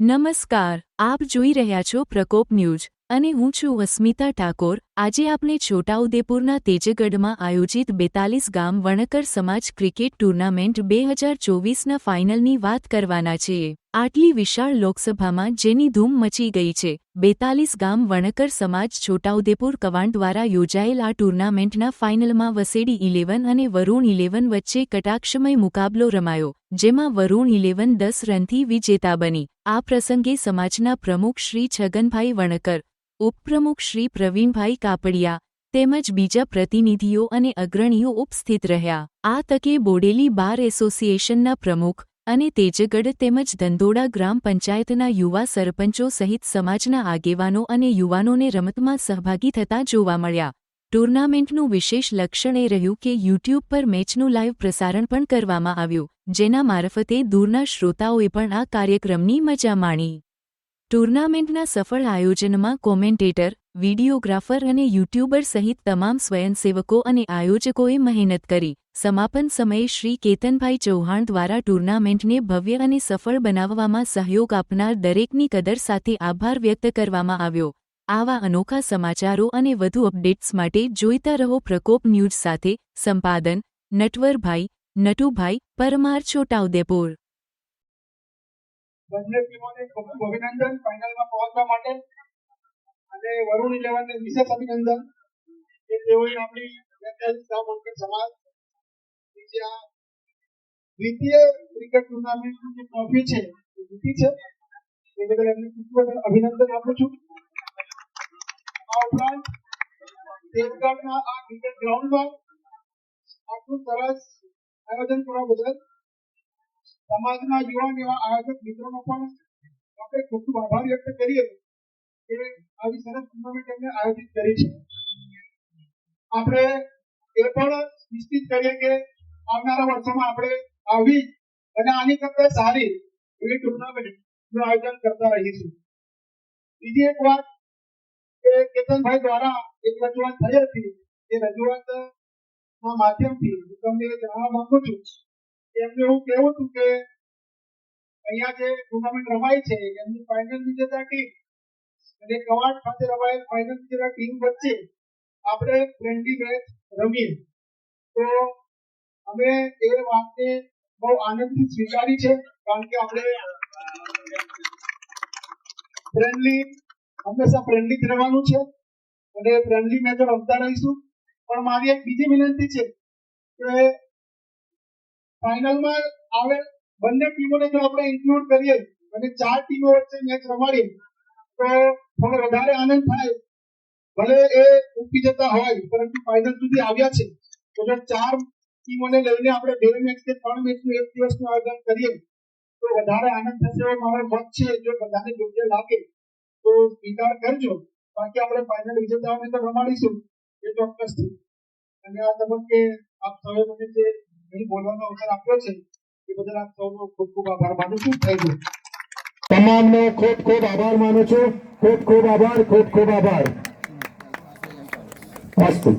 નમસ્કાર આપ જોઈ રહ્યા છો પ્રકોપ ન્યૂઝ અને હું છું અસ્મિતા ઠાકોર આજે આપણે છોટાઉદેપુરના તેજગઢમાં આયોજિત બેતાલીસ ગામ વણકર સમાજ ક્રિકેટ ટુર્નામેન્ટ બે હજાર ચોવીસના ફાઇનલની વાત કરવાના છીએ આટલી વિશાળ લોકસભામાં જેની ધૂમ મચી ગઈ છે, બેતાલીસ ગામ વણકર સમાજ છોટાઉદેપુર કવાંટ દ્વારા યોજાયેલ આ ટુર્નામેન્ટના ફાઇનલમાં વસેડી ઇલેવન અને વરુણ ઇલેવન વચ્ચે કટાક્ષમય મુકાબલો રમાયો, જેમાં વરુણ ઇલેવન દસ રનથી વિજેતા બની. આ પ્રસંગે સમાજના પ્રમુખ શ્રી છગનભાઈ વણકર ઉપપ્રમુખ શ્રી પ્રવીણભાઈ કાપડિયા તેમજ બીજા પ્રતિનિધિઓ અને અગ્રણીઓ ઉપસ્થિત રહ્યા. આ તકે બોડેલી બાર એસોસિએશનના પ્રમુખ અને તેજગઢ તેમજ ધંધોડા ગ્રામ પંચાયતના યુવા સરપંચો સહિત સમાજના આગેવાનો અને યુવાનોને રમતમાં સહભાગી થતા જોવા મળ્યા. ટુર્નામેન્ટનું વિશેષ લક્ષણ એ રહ્યું કે યુટ્યુબ પર મેચનું લાઇવ પ્રસારણ પણ કરવામાં આવ્યું, જેના મારફતે દૂરના શ્રોતાઓએ પણ આ કાર્યક્રમની મજા માણી. ટુર્નામેન્ટના સફળ આયોજનમાં કોમેન્ટેટર, વિડીયોગ્રાફર અને યુટ્યુબર સહિત તમામ સ્વયંસેવકો અને આયોજકોએ મહેનત કરી. સમાપન સમયે શ્રી કેતનભાઈ ચૌહાણ દ્વારા ટુર્નામેન્ટને ભવ્ય અને સફળ બનાવવામાં સહયોગ આપનાર દરેકની કદર સાથે આભાર વ્યક્ત કરવામાં આવ્યો. આવા અનોખા સમાચારો અને વધુ અપડેટ્સ માટે જોઈતા રહો પ્રકોપ ન્યૂઝ સાથે સંપાદન, નટવરભાઈ, નટુભાઈ, પરમાર, છોટાઉદેપુર. બંને ટીમોને ખૂબ ખૂબ અભિનંદન ફાઇનલમાં પહોંચવા માટે. અને વરુણ ઇલેવનને વિશેષ અભિનંદન. કે તેઓએ આપણી સમાજ બીજા દ્વિતીય ક્રિકેટ ટુર્નામેન્ટની જે ટ્રોફી છે, એ જીતી છે. એ બદલ એમને ખૂબ ખૂબ અભિનંદન આપું છું. આ ઉપરાંત દેવગઢના આ ક્રિકેટ ગ્રાઉન્ડમાં આટલું સરસ આયોજન કરવા બદલ સમાજના યુવાન એવા આયોજક મિત્રોનો પણ આપણે ખૂબ ખૂબ આભાર વ્યક્ત કરીએ કે આવી સરસ ટુર્નામેન્ટ એમને આયોજિત કરી છે. આપણે એ પણ નિશ્ચિત કરીએ કે આવનારા વર્ષોમાં આપણે આવી અને આની કરતા સારી એવી ટુર્નામેન્ટનું આયોજન કરતા રહીશું. બીજી એક વાત કે કેતનભાઈ દ્વારા એક રજૂઆત થઈ હતી. એ રજૂઆત માધ્યમથી હું તમને જણાવવા માંગુ છું એમને એવું કહેવું હતું કે અહીંયા જે ટુર્નામેન્ટ રમાય છે, એમની ફાઇનલ વિજેતા ટીમ અને કવાડ ખાતે રમાયેલ ફાઇનલ વિજેતા ટીમ વચ્ચે આપણે ફ્રેન્ડલી મેચ રમીએ. તો અમે એ વાતને બહુ આનંદથી સ્વીકારી છે, કારણ કે આપણે ફ્રેન્ડલી હંમેશા ફ્રેન્ડલી જ રહેવાનું છે અને ફ્રેન્ડલી મેચ રમતા રહીશું. પણ મારી એક બીજી વિનંતી છે કે ફાઇનલમાં આવેલ બંને ટીમોને જો આપણે ઇન્ક્લુડ કરીએ અને ચાર ટીમો વચ્ચે મેચ રમાડીએ, તો થોડો વધારે આનંદ થાય. ભલે એ ઉપી જતા હોય, પરંતુ ફાઇનલ સુધી આવ્યા છે. તો જો ચાર ટીમોને લઈને આપણે બે મેચ કે ત્રણ મેચનું એક દિવસનું આયોજન કરીએ, તો વધારે આનંદ થશે એવો મારો મત છે. જો બધાને યોગ્ય લાગે, તો સ્વીકાર કરજો. બાકી આપણે ફાઇનલ વિજેતાઓને તો રમાડીશું. એ ચોક્કસથી. અને આ તબક્કે આપ સૌએ મને જે બોલવાનો અવસર આપ્યો છે એ બદલ આપ સૌનો ખૂબ ખૂબ આભાર માનું છું થેન્ક યુ તમામનો ખૂબ ખૂબ આભાર માનું છું ખૂબ ખૂબ આભાર ખૂબ ખૂબ આભાર અસ્તુ